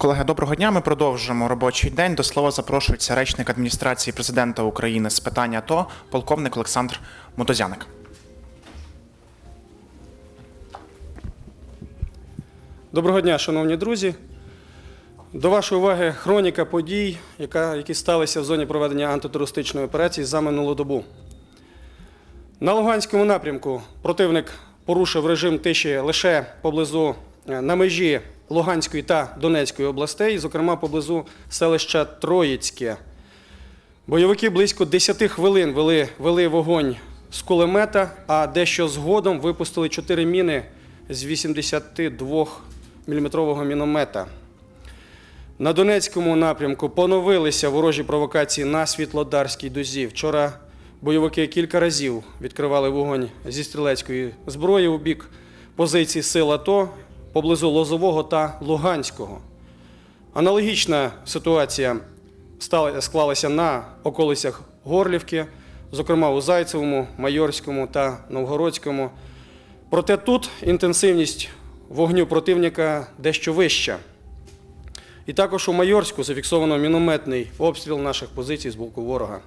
Колеги, доброго дня. Ми продовжуємо робочий день. До слова запрошується речник адміністрації президента України з питань АТО, полковник Олександр Мотозяник. Доброго дня, шановні друзі. До вашої уваги хроніка подій, які сталися в зоні проведення антитерористичної операції за минулу добу. На Луганському напрямку противник порушив режим тиші лише поблизу е, на межі Луганської та Донецької областей, зокрема поблизу селища Троїцьке. Бойовики близько 10 хвилин вели, вели вогонь з кулемета, а дещо згодом випустили 4 міни з 82 мм міномета. На Донецькому напрямку поновилися ворожі провокації на Світлодарській дузі. Вчора бойовики кілька разів відкривали вогонь зі стрілецької зброї у бік позицій сил АТО поблизу Лозового та Луганського. Аналогічна ситуація склалася на околицях Горлівки, зокрема у Зайцевому, Майорському та Новгородському. Проте тут інтенсивність вогню противника дещо вища. І також у Майорську зафіксовано мінометний обстріл наших позицій з боку ворога.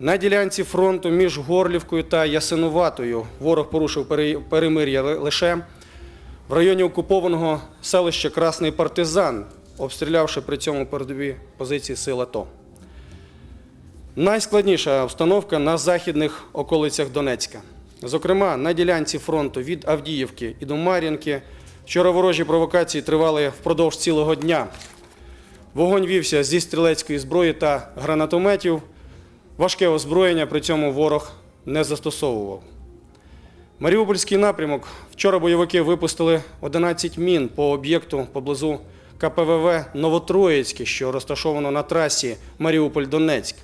На ділянці фронту між Горлівкою та Ясинуватою ворог порушив перемир'я лише в районі окупованого селища Красний Партизан, обстрілявши при цьому передові позиції сил АТО. Найскладніша обстановка на західних околицях Донецька. Зокрема, на ділянці фронту від Авдіївки і до Мар'їнки вчора ворожі провокації тривали впродовж цілого дня. Вогонь вівся зі стрілецької зброї та гранатометів. Важке озброєння при цьому ворог не застосовував. Маріупольський напрямок. Вчора бойовики випустили 11 мін по об'єкту поблизу КПВВ Новотроїцьке, що розташовано на трасі Маріуполь-Донецьк.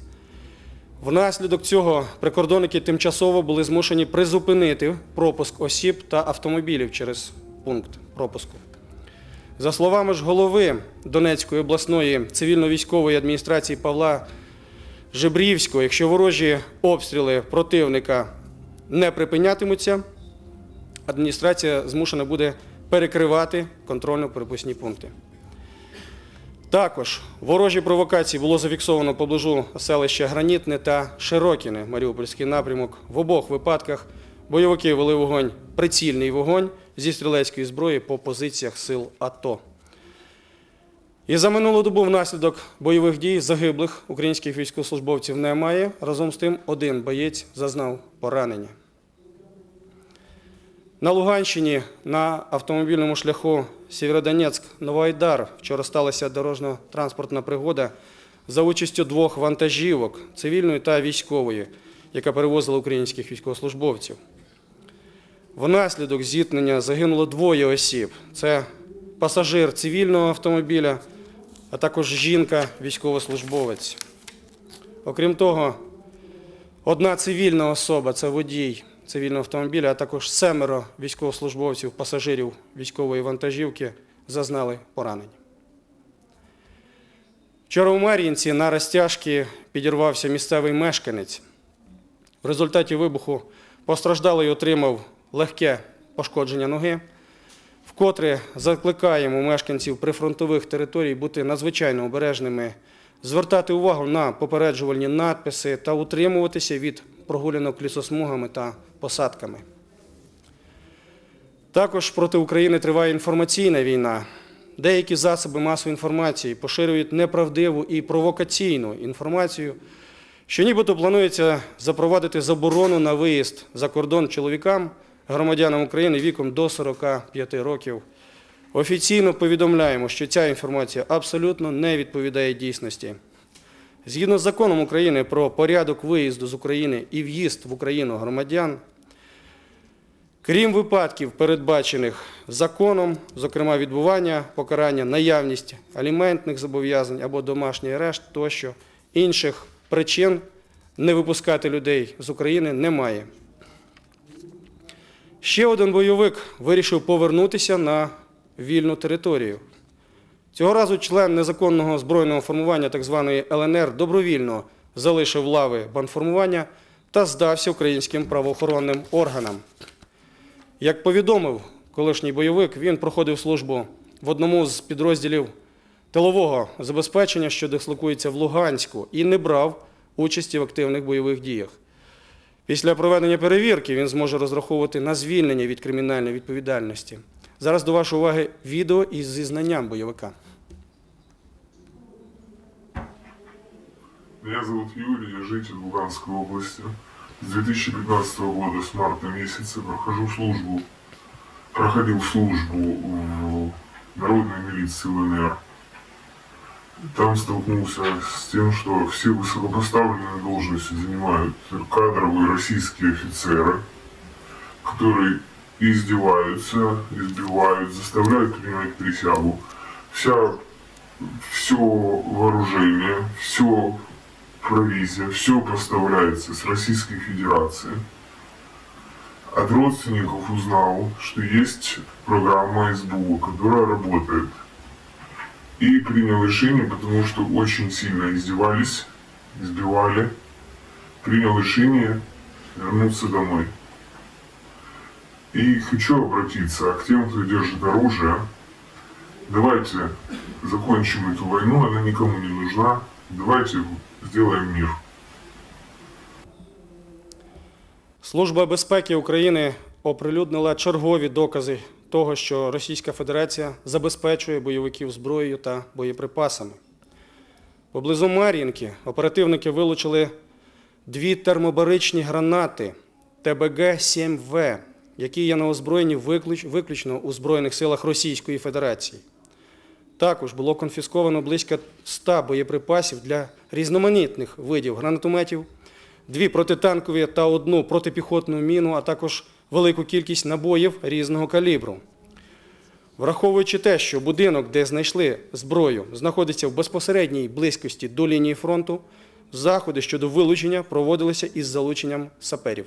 Внаслідок цього прикордонники тимчасово були змушені призупинити пропуск осіб та автомобілів через пункт пропуску. За словами ж голови Донецької обласної цивільно-військової адміністрації Павла Жебрівського, якщо ворожі обстріли противника не припинятимуться, адміністрація змушена буде перекривати контрольно-перепускні пункти. Також ворожі провокації було зафіксовано поблизу селища Гранітне та Широкіне, Маріупольський напрямок. В обох випадках бойовики вели вогонь, прицільний вогонь зі стрілецької зброї по позиціях сил АТО. І за минулу добу внаслідок бойових дій загиблих українських військовослужбовців немає. Разом з тим один боєць зазнав поранення. На Луганщині на автомобільному шляху Сєвєродонецьк-Новоайдар вчора сталася дорожньо-транспортна пригода за участю двох вантажівок цивільної та військової, яка перевозила українських військовослужбовців. Внаслідок зіткнення загинуло двоє осіб. Це пасажир цивільного автомобіля, а також жінка, військовослужбовець. Окрім того, одна цивільна особа це водій цивільного автомобіля, а також семеро військовослужбовців, пасажирів військової вантажівки зазнали поранень. Вчора у Мар'їнці на розтяжки підірвався місцевий мешканець. В результаті вибуху постраждалий отримав легке пошкодження ноги. Вкотре закликаємо мешканців прифронтових територій бути надзвичайно обережними, звертати увагу на попереджувальні надписи та утримуватися від прогулянок лісосмугами та посадками. Також проти України триває інформаційна війна. Деякі засоби масової інформації поширюють неправдиву і провокаційну інформацію, що нібито планується запровадити заборону на виїзд за кордон чоловікам, громадянам України віком до 45 років. Офіційно повідомляємо, що ця інформація абсолютно не відповідає дійсності. Згідно з законом України про порядок виїзду з України і в'їзд в Україну громадян, крім випадків, передбачених законом, зокрема відбування покарання, наявність аліментних зобов'язань або домашній арешт тощо, інших причин не випускати людей з України немає. Ще один бойовик вирішив повернутися на вільну територію. Цього разу член незаконного збройного формування так званої ЛНР добровільно залишив лави банформування та здався українським правоохоронним органам. Як повідомив колишній бойовик, він проходив службу в одному з підрозділів тилового забезпечення, що дислокується в Луганську, і не брав участі в активних бойових діях. Після проведення перевірки він зможе розраховувати на звільнення від кримінальної відповідальності. Зараз до вашої уваги відео із зізнанням бойовика. Меня зовут Юрий, я житель Луганской области. С 2015 года, с марта месяца, прохожу службу, проходил службу в народной милиции ЛНР. Там столкнулся с тем, что все высокопоставленные должности занимают кадровые российские офицеры, которые издеваются, избивают, заставляют принимать присягу. Вся, все вооружение, все провизия, все поставляется с Российской Федерации. От родственников узнал, что есть программа СБУ, которая работает. И принял решение, потому что очень сильно издевались, избивали. Принял решение вернуться домой. И хочу обратиться к тем, кто держит оружие. Давайте закончим эту войну, она никому не нужна. Давайте сделаем мир. Служба безпеки України оприлюднила чергові докази того, що Російська Федерація забезпечує бойовиків зброєю та боєприпасами. Поблизу Мар'їнки оперативники вилучили дві термобаричні гранати ТБГ-7В, які є на озброєнні виключ- виключно у Збройних силах Російської Федерації. Також було конфісковано близько 100 боєприпасів для різноманітних видів гранатометів, дві протитанкові та одну протипіхотну міну, а також велику кількість набоїв різного калібру. Враховуючи те, що будинок, де знайшли зброю, знаходиться в безпосередній близькості до лінії фронту, заходи щодо вилучення проводилися із залученням саперів.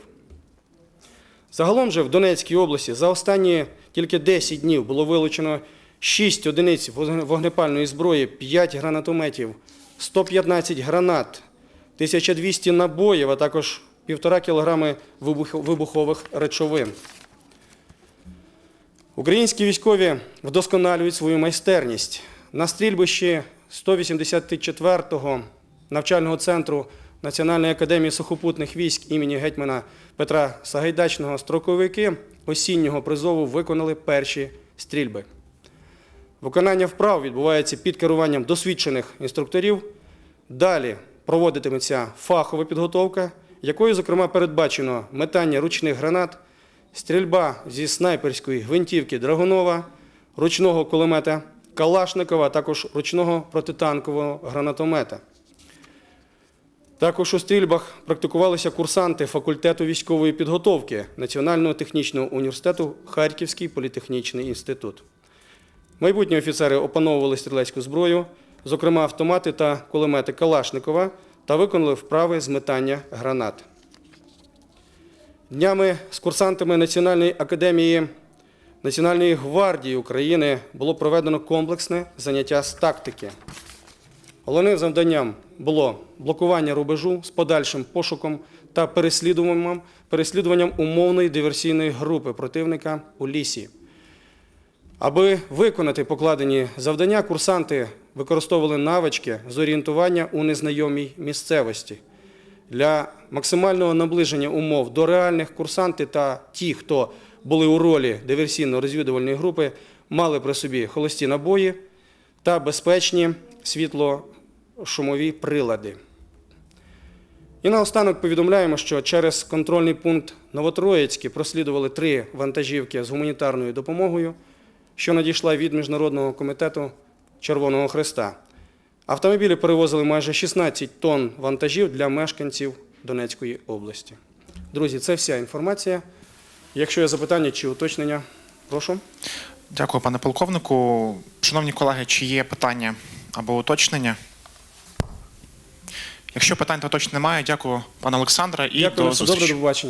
Загалом же в Донецькій області за останні тільки 10 днів було вилучено 6 одиниць вогнепальної зброї, 5 гранатометів, 115 гранат, 1200 набоїв, а також 1,5 кілограми вибухових речовин. Українські військові вдосконалюють свою майстерність. На стрільбищі 184-го навчального центру Національної академії сухопутних військ імені гетьмана Петра Сагайдачного строковики осіннього призову виконали перші стрільби. Виконання вправ відбувається під керуванням досвідчених інструкторів. Далі проводитиметься фахова підготовка, якою, зокрема, передбачено метання ручних гранат, стрільба зі снайперської гвинтівки Драгунова, ручного кулемета Калашникова, а також ручного протитанкового гранатомета. Також у стрільбах практикувалися курсанти факультету військової підготовки Національного технічного університету Харківський політехнічний інститут. Майбутні офіцери опановували стрілецьку зброю, зокрема автомати та кулемети Калашникова, та виконали вправи з метання гранат. Днями з курсантами Національної академії Національної гвардії України було проведено комплексне заняття з тактики. Головним завданням було блокування рубежу з подальшим пошуком та переслідуванням, переслідуванням умовної диверсійної групи противника у лісі. Аби виконати покладені завдання, курсанти використовували навички з орієнтування у незнайомій місцевості. Для максимального наближення умов до реальних курсанти та ті, хто були у ролі диверсійно-розвідувальної групи, мали при собі холості набої та безпечні світло-шумові прилади. І наостанок повідомляємо, що через контрольний пункт Новотроїцьке прослідували три вантажівки з гуманітарною допомогою, що надійшла від Міжнародного комітету Червоного Христа. Автомобілі перевозили майже 16 тонн вантажів для мешканців Донецької області. Друзі, це вся інформація. Якщо є запитання чи уточнення, прошу. Дякую, пане полковнику. Шановні колеги, чи є питання або уточнення? Якщо питань та уточнень немає, дякую, пане Олександре, і Дякую, до зустрічі. добре, до побачення.